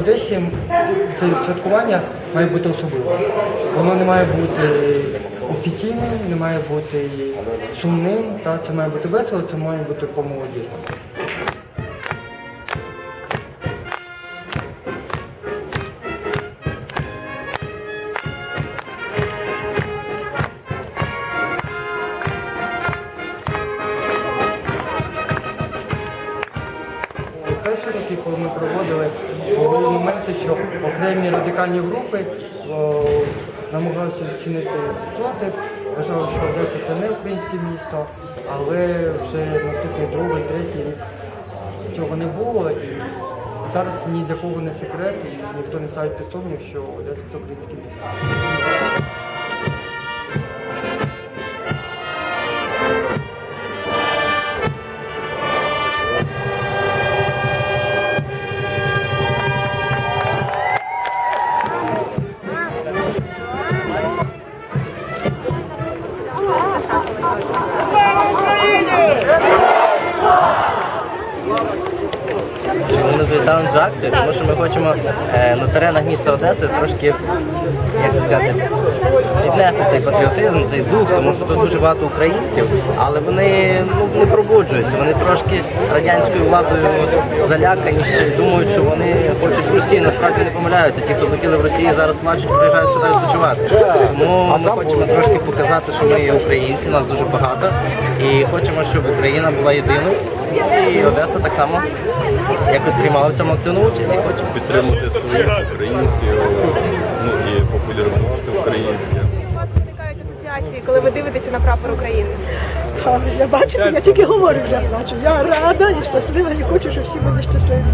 Одесі це святкування має бути особливим. Воно не має бути офіційним, не має бути сумним. Та це має бути весело, це має бути по-молодіжному. Перші роки, коли ми проводили, були моменти, що окремі радикальні групи намагалися вчинити спротив, вважали, що Одеса це не українське місто, але вже наступний другий, третій рік цього не було. І зараз ні для кого не секрет, і ніхто не ставить під сумнів, що Одеса це українське місто. Yeah. Цю акцію? Тому що ми хочемо е, на теренах міста Одеси трошки, як це сказати, піднести цей патріотизм, цей дух, тому що тут дуже багато українців, але вони ну, не пробуджуються. Вони трошки радянською владою залякані ще думають, що вони хочуть в Росії. Насправді не помиляються. Ті, хто хотіли в Росії, зараз плачуть, приїжджають сюди відпочивати. Тому ми хочемо трошки показати, що ми є українці, нас дуже багато, і хочемо, щоб Україна була єдиною. І Одеса так само якось приймала в цьому активну участь і хочемо. підтримати своїх українців, ну і популяризувати українське. У вас виникають асоціації, коли ви дивитеся на прапор України? Так, Я бачу, я тільки говорю вже. Я рада і щаслива, і хочу, щоб всі були щасливі.